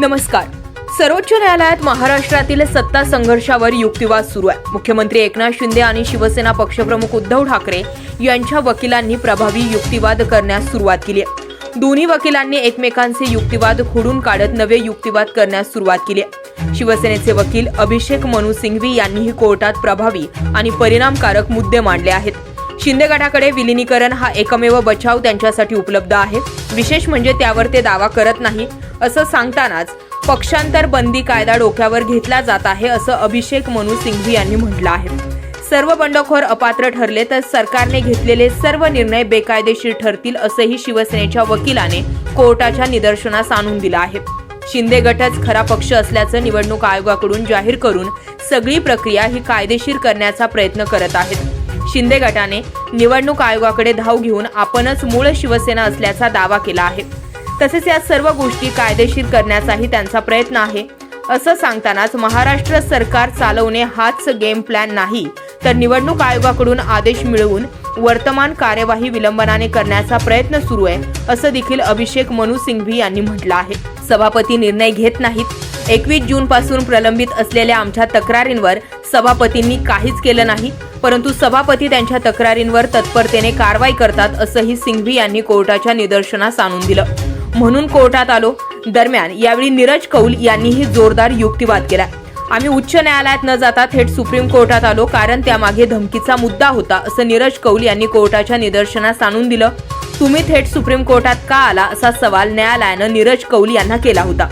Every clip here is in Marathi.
नमस्कार. सर्वोच्च न्यायालयात महाराष्ट्रातील सत्ता संघर्षावर युक्तिवाद सुरू आहे. मुख्यमंत्री एकनाथ शिंदे आणि शिवसेना पक्षप्रमुख उद्धव ठाकरे यांच्या वकिलांनी प्रभावी युक्तिवाद करण्यास सुरुवात केली आहे. दोन्ही वकिलांनी एकमेकांचे युक्तिवाद खोडून काढत नवे युक्तिवाद करण्यास सुरुवात केली आहे. शिवसेनेचे वकील अभिषेक मनु सिंघवी यांनीही कोर्टात प्रभावी आणि परिणामकारक मुद्दे मांडले आहेत. शिंदे गटाकडे विलिनीकरण हा एकमेव बचाव त्यांच्यासाठी उपलब्ध आहे. विशेष म्हणजे त्यावर ते दावा करत नाही असं सांगतानाच पक्षांतर बंदी कायदा डोक्यावर घेतला जात आहे असं अभिषेक मनु सिंघवी यांनी म्हटलं आहे. सर्व बंडखोर अपात्र ठरले तर सरकारने घेतलेले सर्व निर्णय बेकायदेशीर ठरतील असंही शिवसेनेच्या वकिलाने कोर्टाच्या निदर्शनास आणून दिलं आहे. शिंदे गटच खरा पक्ष असल्याचं निवडणूक आयोगाकडून जाहीर करून सगळी प्रक्रिया ही कायदेशीर करण्याचा प्रयत्न करत आहेत. शिंदे गटाने निवडणूक आयोगाकडे धाव घेऊन आपणच मूळ शिवसेना असल्याचा दावा केला आहे. तसेच या सर्व गोष्टी कायदेशीर करण्याचाही त्यांचा प्रयत्न आहे. असं सांगतानाच महाराष्ट्र सरकार चालवणे हाच गेम प्लॅन नाही. तर निवडणूक आयोगाकडून आदेश मिळवून वर्तमान कार्यवाही विलंबनाने करण्याचा प्रयत्न सुरू आहे असं देखील अभिषेक मनु सिंघवी यांनी म्हटलं आहे. सभापती निर्णय घेत नाहीत. एकवीस जून पासून प्रलंबित असलेल्या आमच्या तक्रारींवर सभापतींनी काहीच केलं नाही परंतु सभापती त्यांच्या तक्रारींवर तत्परतेने कारवाई करतात असंही सिंघवी यांनी कोर्टाच्या निदर्शनास आणून दिलं. म्हणून कोर्टात आलो. दरम्यान यावेळी नीरज कौल यांनीही जोरदार युक्तिवाद केला. आम्ही उच्च न्यायालयात न जाता थेट सुप्रीम कोर्टात आलो कारण त्यामागे धमकीचा मुद्दा होता असं नीरज कौल यांनी कोर्टाच्या निदर्शनास आणून दिलं. तुम्ही थेट सुप्रीम कोर्टात का आला असा सवाल न्यायालयानं नीरज कौल यांना केला होता.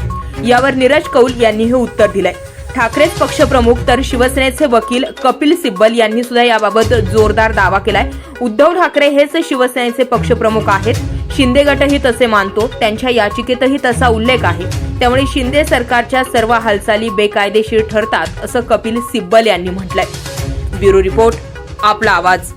यावर नीरज कौल यांनी हे उत्तर दिलंय. ठाकरेच पक्षप्रमुख तर शिवसेनेचे वकील कपिल सिब्बल यांनी सुद्धा याबाबत जोरदार दावा केलाय. उद्धव ठाकरे हेच शिवसेनेचे पक्षप्रमुख आहेत. शिंदे गटही तसे मानतो. त्यांच्या याचिकेतही तसा उल्लेख आहे. त्यामुळे शिंदे सरकारच्या सर्व हालचाली बेकायदेशीर ठरतात असं कपिल सिब्बल यांनी म्हटलंय. ब्युरो रिपोर्ट आपला आवाज.